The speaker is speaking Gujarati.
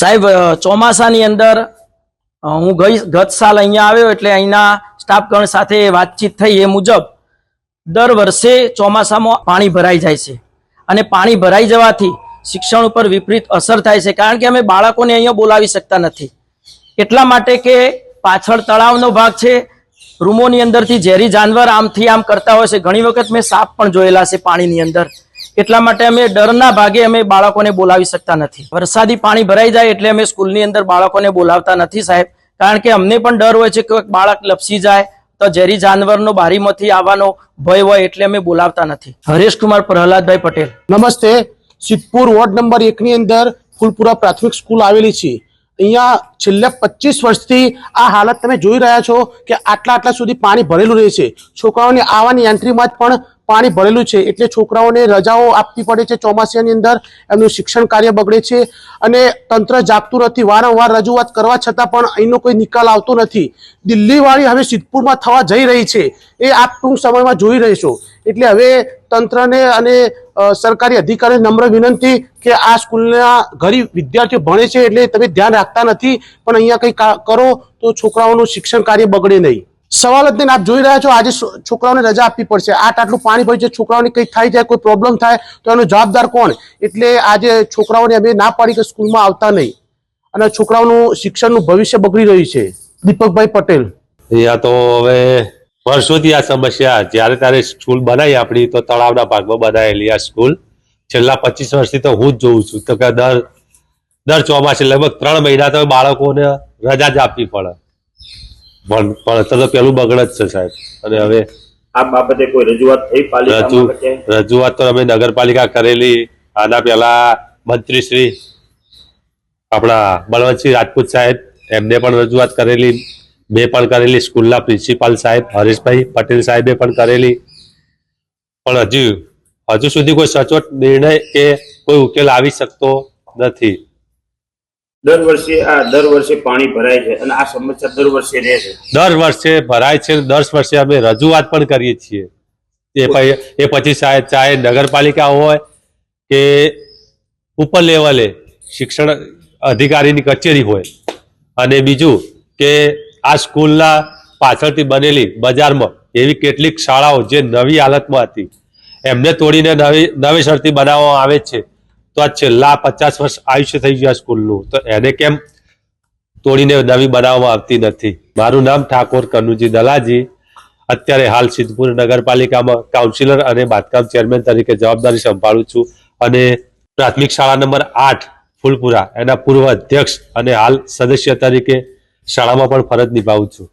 સાહેબ ચોમાસાની અંદર હું ગઈ ગત સાલ અહીંયા આવ્યો એટલે અહીંના સ્ટાફગણ સાથે વાતચીત થઈ એ મુજબ દર વર્ષે ચોમાસામાં પાણી ભરાઈ જાય છે. અને પાણી ભરાઈ જવાથી શિક્ષણ ઉપર વિપરીત અસર થાય છે. કારણ કે અમે બાળકોને અહીંયા બોલાવી શકતા નથી. એટલા માટે કે પાછળ તળાવનો ભાગ છે. રૂમોની અંદરથી ઝેરી જાનવર આમથી આમ કરતા હોય છે. ઘણી વખત મેં સાપ પણ જોયેલા છે પાણીની અંદર. એટલા માટે અમે ડરના ભાગે અમે બાળકોને બોલાવી શકતા નથી. વરસાદી પાણી ભરાઈ જાય એટલે અમે સ્કૂલની અંદર બાળકોને બોલાવતા નથી સાહેબ. કારણ કે અમને પણ ડર હોય છે કે બાળક લપસી જાય તો ઝેરી જાનવરનો બારીમાંથી આવવાનો ભય હોય એટલે અમે બોલાવતા નથી. હરેશકુમાર પ્રહલાદભાઈ પટેલ. નમસ્તે. સિદ્ધપુર વોર્ડ નંબર એકની અંદર ફૂલપુરા પ્રાથમિક સ્કૂલ આવેલી છે. અહીંયા છેલ્લા પચીસ વર્ષથી આ હાલત તમે જોઈ રહ્યા છો કે આટલા આટલા સુધી પાણી ભરેલું રહે છે. છોકરાઓની આવવાની એન્ટ્રીમાં જ પણ પાણી ભરેલું છે એટલે છોકરાઓને રજાઓ આપવી પડે છે ચોમાસાની અંદર. એમનું શિક્ષણ કાર્ય બગડે છે અને તંત્ર જાગતું નથી. વારંવાર રજૂઆત કરવા છતાં પણ અહીંનો કોઈ નિકાલ આવતો નથી. દિલ્હીવાળી હવે સિદ્ધપુરમાં થવા જઈ રહી છે. એ આપ ટૂંક સમયમાં જોઈ રહીશું. એટલે હવે તંત્રને અને સરકારી અધિકારીને નમ્ર વિનંતી કે આ સ્કૂલના ગરીબ વિદ્યાર્થીઓ ભણે છે એટલે તમે ધ્યાન રાખતા નથી. પણ અહીંયા કંઈ કરો તો છોકરાઓનું શિક્ષણ કાર્ય બગડે નહીં. સવાલ જ નહીં, આપ જોઈ રહ્યા છો, આજે છોકરાઓને રજા આપવી પડશે. આટ આટલું પાણી ભરી છે, છોકરાઓને કંઈક થાય જાય કોઈ પ્રોબ્લેમ થાય, તો એનો જવાબદાર કોણ? એટલે આજે છોકરાઓને અમે ના પાડી કે સ્કૂલમાં આવતા નહીં. અને છોકરાઓનું શિક્ષણનું ભવિષ્ય બગડી રહ્યું છે. દીપકભાઈ પટેલ. અહીંયા તો હવે વર્ષોથી આ સમસ્યા જ્યારે ત્યારે સ્કૂલ બનાવી આપણી, તો તળાવના ભાગમાં બનાવેલી આ સ્કૂલ. છેલ્લા પચીસ વર્ષથી તો હું જ જોઉં છું. તો કે દર દર ચોમાસે લગભગ ત્રણ મહિના તો બાળકોને રજા જ આપવી પડે. પણ ભણતર તો પેલું બગડે જ છે સાહેબ. અને હવે આ બાબતે કોઈ રજૂઆત થઈ રજૂ પાલિકામાં કે ક્યાંય? રજૂઆત તો અમે નગરપાલિકા કરેલી. આના પહેલા મંત્રી શ્રી આપણા બળવંતસિંહ રાજપૂત સાહેબ એમને પણ રજૂઆત કરેલી. મેં પણ કરેલી. સ્કૂલના પ્રિન્સિપાલ સાહેબ હરીશભાઈ પટેલ સાહેબે પણ કરેલી. પણ હજુ હજુ સુધી કોઈ સચોટ નિર્ણય કે કોઈ ઉકેલ આવી શકતો નથી. દર વર્ષે આ દર વર્ષે પાણી ભરાય છે અને આ સમસ્યા દર વર્ષે રહે છે. દર વર્ષે ભરાય છે દર વર્ષે અમે રજૂઆત પણ કરીએ છીએ. એ એ પછી ચાહે નગરપાલિકા હોય કે ઉપર લેવલે શિક્ષણ અધિકારીની કચેરી હોય અને બીજું કે આ સ્કૂલના પાછળથી બનેલી બજારમાં એવી કેટલીક શાળાઓ જે નવી હાલતમાં હતી. એમને તોડીને નવી, નવેસરથી બનાવવામાં આવે છે. તો આ છેલ્લા પચાસ વર્ષ આયુષ્ય થઈ ગયા સ્કૂલનું. તો એને કેમ તોડીને નવી બનાવવામાં આવતી નથી? મારું નામ ઠાકોર કનુજી દલાજી. અત્યારે હાલ સિદ્ધપુર નગરપાલિકામાં કાઉન્સિલર અને બાંધકામ ચેરમેન તરીકે જવાબદારી સંભાળું છું અને પ્રાથમિક શાળા નંબર આઠ ફૂલપુરા એના પૂર્વ અધ્યક્ષ અને હાલ સદસ્ય તરીકે શાળામાં પણ ફરજ નિભાવું છું.